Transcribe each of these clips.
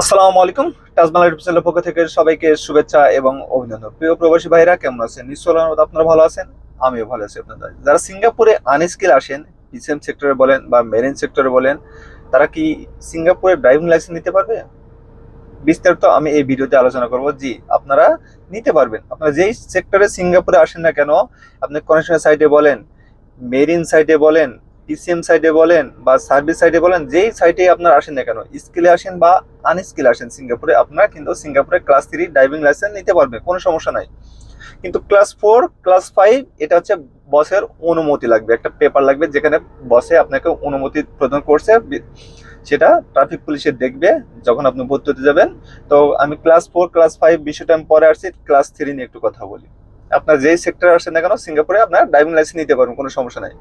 আসসালামু আলাইকুম টাজমাল ইউটিউব পক্ষ থেকে সবাইকে শুভেচ্ছা এবং অভিনন্দন। প্রিয় প্রবাসী ভাইরা কেমন আছেন? নিশ্চয় আপনারা ভালো আছেন, আমিও ভালো আছি আপনাদের। যারা সিঙ্গাপুরে আনস্কিল আসেন পিসিএম সেক্টরে বলেন বা মেরিন সেক্টরে বলেন, তারা কি সিঙ্গাপুরে ড্রাইভিং লাইসেন্স নিতে পারবে? বিস্তারিত আমি এই ভিডিওতে আলোচনা করব। জি, আপনারা নিতে পারবেন। আপনারা যেই সেক্টরে সিঙ্গাপুরে আসেন না কেন, আপনি কনেকশন সাইটে বলেন মেরিন সাইটে বলেন পিসিএম সাইডে বলেন বা সার্ভিস সাইডে বলেন, যেই সাইটে আপনার আসেন না কেন স্কিলে আসেন বা আনস্কিলে আসেন সিঙ্গাপুরে আপনারা কিন্তু সিঙ্গাপুরে ক্লাস থ্রি ড্রাইভিং লাইসেন্স নিতে পারবে, কোনো সমস্যা নাই। কিন্তু ক্লাস ফোর ক্লাস ফাইভ এটা হচ্ছে বসের অনুমতি লাগবে, একটা পেপার লাগবে যেখানে বসে আপনাকে অনুমতি প্রদান করছে, সেটা ট্রাফিক পুলিশে দেখবে, যখন আপনি ভর্তি হতে যাবেন। তো আমি ক্লাস ফোর ক্লাস ফাইভ বিষয়টা আমি পরে আসছি ক্লাস থ্রি নিয়ে একটু কথা বলি। আপনার যেই সেক্টরে আসেন না কেন সিঙ্গাপুরে আপনার ড্রাইভিং লাইসেন্স নিতে পারবেন, কোনো সমস্যা নাই।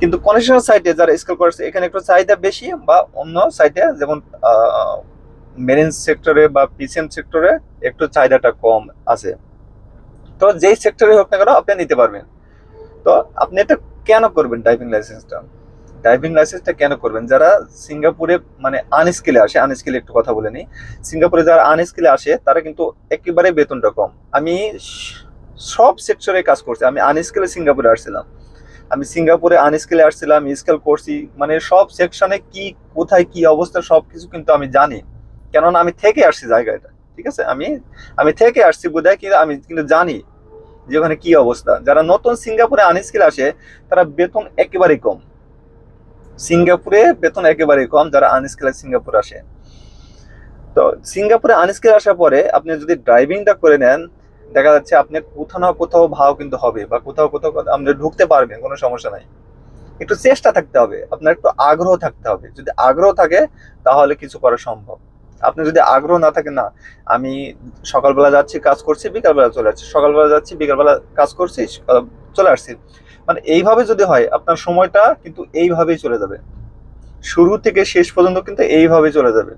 কিন্তু কনেকশন সাইটে যারা স্কেল করেছে, এখানে একটু চাহিদা বেশি বা অন্য সাইটে যেমন মেরিন সেক্টরে বা পিসিএম সেক্টরে একটু চাহিদাটা কম আছে। তো যেই সেক্টরে হোক না কেন, আপনি নিতে পারবেন। তো আপনি এটা কেন করবেন ড্রাইভিং লাইসেন্সটা ড্রাইভিং লাইসেন্সটা কেন করবেন? যারা সিঙ্গাপুরে মানে আনস্কিলে আসে আনস্কিলে একটু কথা বলে নিই। সিঙ্গাপুরে যারা আনস্কিলে আসে, তারা কিন্তু একেবারে বেতনটা কম। আমি সব সেক্টরে কাজ করছি। আমি আনস্কিলে সিঙ্গাপুরে আসছিলাম। আমি সিঙ্গাপুরে আনস্কেলে আসছিলাম, স্কেল করছি মানে সব সেকশনে কি, কোথায় কি অবস্থা সব কিছু কিন্তু আমি জানি। কেননা আমি থেকে আসছি জায়গাটা, ঠিক আছে? আমি আমি থেকে আসছি বোধহয় কিন্তু আমি কিন্তু জানি যে ওখানে কি অবস্থা। যারা নতুন সিঙ্গাপুরে আনস্কেল আসে, তারা বেতন একেবারেই কম। সিঙ্গাপুরে বেতন একেবারেই কম যারা আনস্কেলে সিঙ্গাপুর আসে। তো সিঙ্গাপুরে আনস্কেল আসার পরে আপনি যদি ড্রাইভিংটা করে নেন দেখা যাচ্ছে আপনি কোথাও না কোথাও ভাও কিন্তু হবে বা কোথাও কোথাও আপনি ঢুকতে পারবেন, কোনো সমস্যা নাই। একটু চেষ্টা থাকতে হবে, আপনার একটু আগ্রহ থাকতে হবে। যদি আগ্রহ থাকে, তাহলে কিছু করা সম্ভব। আপনি যদি আগ্রহ না থাকে, না, আমি সকালবেলা যাচ্ছি, কাজ করছি, বিকালবেলা চলে আসছি। সকালবেলা যাচ্ছি, বিকালবেলা কাজ করছি চলে আসছি। মানে এইভাবে যদি হয়, আপনার সময়টা কিন্তু এইভাবেই চলে যাবে। শুরু থেকে শেষ পর্যন্ত কিন্তু এইভাবে চলে যাবে।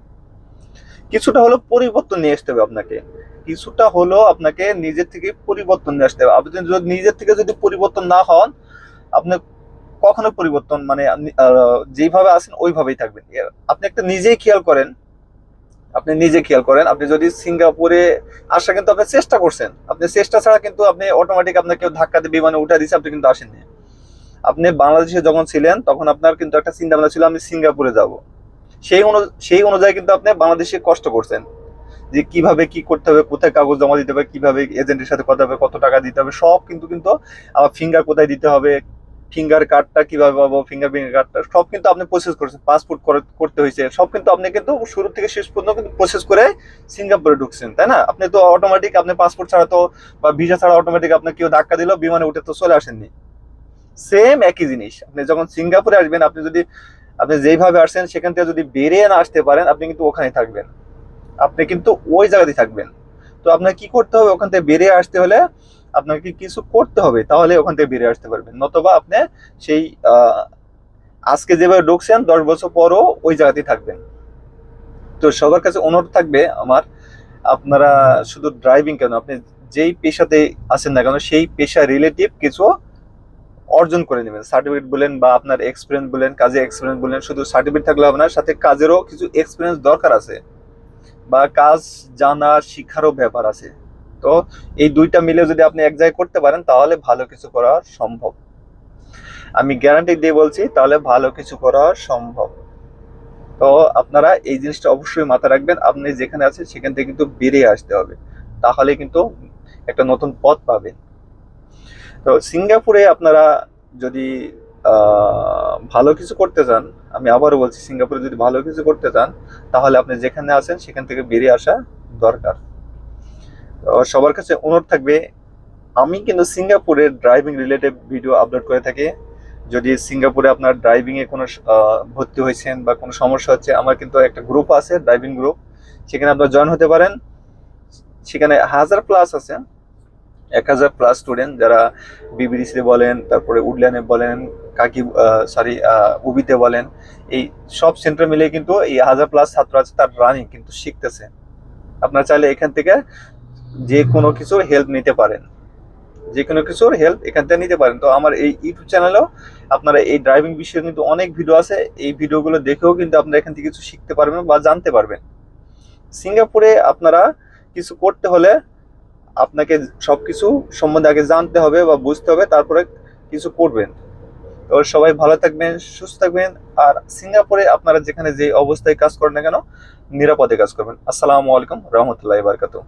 কিছুটা হলো পরিবর্তন নিয়ে আসতে হবে আপনাকে। কিছুটা হলো আপনাকে নিজের থেকে পরিবর্তন নিয়ে আসতে হবে। আপনি যদি নিজের থেকে যদি পরিবর্তন না হন, আপনি কখনো পরিবর্তন মানে যেইভাবে আছেন ওইভাবেই থাকবেন। আপনি একটা নিজেই খেয়াল করেন। আপনি নিজে খেয়াল করেন। আপনি যদি সিঙ্গাপুরে আসা কিন্তু আপনি চেষ্টা করছেন, আপনি চেষ্টা ছাড়া কিন্তু আপনি অটোমেটিক আপনাকে ধাক্কা দিয়ে বিমানে উঠে দিচ্ছে আপনি কিন্তু আসেননি। আপনি বাংলাদেশে যখন ছিলেন, তখন আপনার কিন্তু একটা চিন্তা ভাবনা ছিল, আমি সিঙ্গাপুরে যাব। সেই অনু, সেই অনুযায়ী কিন্তু আপনি বাংলাদেশে কষ্ট করছেন। যে কীভাবে কি করতে হবে, কোথায় কাগজ জমা দিতে হবে, কীভাবে এজেন্টের সাথে কথা হবে, কত টাকা দিতে হবে, সব কিন্তু কিন্তু আবার ফিঙ্গার কোথায় দিতে হবে ফিঙ্গার কার্ডটা কীভাবে পাবো ফিঙ্গার প্রিন্ট কার্ডটা সব কিন্তু আপনি প্রসেস করেছেন পাসপোর্ট করতে হয়েছে, সব কিন্তু আপনি কিন্তু শুরু থেকে শেষ পর্যন্ত কিন্তু প্রসেস করে সিঙ্গাপুরে ঢুকছেন, তাই না? আপনি তো অটোমেটিক আপনি পাসপোর্ট ছাড়া তো বা ভিসা ছাড়া অটোমেটিক আপনি কেউ ধাক্কা দিল বিমানে উঠে তো চলে আসেননি। সেম একই জিনিস, আপনি যখন সিঙ্গাপুরে আসবেন, আপনি যদি, আপনি যেইভাবে আসছেন, সেখান থেকে যদি বেরিয়ে না আসতে পারেন, আপনি কিন্তু ওখানে থাকবেন। আপনি কিন্তু ওই জায়গাতেই থাকবেন। তো আপনার কি করতে হবে? ওখান থেকে বেরিয়ে আসতে হলে আপনাকে কিছু করতে হবে, তাহলে ওখান থেকে বেরিয়ে আসতে পারবেন। নতবা আপনি সেই আজকে যেভাবে ঢুকছেন, দশ বছর পরও ওই জায়গাতেই থাকবেন। তো সবার কাছে অনুরোধ থাকবে আমার, আপনারা শুধু ড্রাইভিং কেন, আপনি যেই পেশাতে আছেন না কেন, সেই পেশা রিলেটিভ কিছু অর্জন করে নেবেন। সার্টিফিকেট বলেন বা আপনার এক্সপিরিয়েন্স বলেন কাজে এক্সপিরিয়েন্স বলেন, শুধু সার্টিফিকেট থাকলে আপনার সাথে কাজেরও কিছু এক্সপিরিয়েন্স দরকার আছে। বা কাজ জানা শিক্ষারও ব্যাপার আছে। তো এই দুইটা মিলে যদি আপনি এক জায়গায় করতে পারেন, তাহলে ভালো কিছু করা সম্ভব। আমি গ্যারান্টি দিয়ে বলছি, তাহলে ভালো কিছু করা সম্ভব। তো আপনারা এই জিনিসটা অবশ্যই মাথায় রাখবেন, আপনি যেখানে আছেন সেখান থেকে কিন্তু বেরিয়ে আসতে হবে। তাহলে কিন্তু একটা নতুন পথ পাবেন। তো সিঙ্গাপুরে আপনারা যদি ভালো কিছু করতে চান, আমি আবারও বলছি, সিঙ্গাপুরে যদি ভালো কিছু করতে চান, তাহলে আপনি যেখানে আছেন সেখান থেকে বেরিয়ে আসা দরকার। সবার কাছে অনুরোধ থাকবে, আমি কিন্তু সিঙ্গাপুরের ড্রাইভিং রিলেটেড ভিডিও আপলোড করে থাকি। যদি সিঙ্গাপুরে আপনার ড্রাইভিং এ কোনো ভর্তি হয়েছেন বা কোনো সমস্যা হচ্ছে, আমার কিন্তু একটা গ্রুপ আছে ড্রাইভিং গ্রুপ সেখানে আপনারা জয়েন হতে পারেন। সেখানে হাজার প্লাস আছে। এক হাজার প্লাস স্টুডেন্ট যারা বিবিডিসিতে বলেন, তারপরে উডল্যান্ডে বলেন, কাকি সরি উবিতে বলেন, এই সব সেন্টার মিলে কিন্তু এই হাজার প্লাস ছাত্র আছে, তার রানিং কিন্তু শিখতেছে। আপনারা চাইলে এখান থেকে যে কোনো কিছুর হেল্প নিতে পারেন। যে কোনো কিছুর হেল্প এখান থেকে নিতে পারেন। তো আমার এই ইউটিউব চ্যানেলেও আপনারা এই ড্রাইভিং বিষয়ে কিন্তু অনেক ভিডিও আছে। এই ভিডিওগুলো দেখেও কিন্তু আপনারা এখান থেকে কিছু শিখতে পারবেন বা জানতে পারবেন। সিঙ্গাপুরে আপনারা কিছু করতে হলে আপনাকে সবকিছু সম্বন্ধে আগে জানতে হবে বা বুঝতে হবে, তারপরে কিছু করবেন। তো সবাই ভালো থাকবেন, সুস্থ থাকবেন, আর সিঙ্গাপুরে আপনারা যেখানে যে অবস্থায় কাজ করেন না কেন, নিরাপদে কাজ করবেন। আসসালামু আলাইকুম রহমতুল্লাহ বারকাতু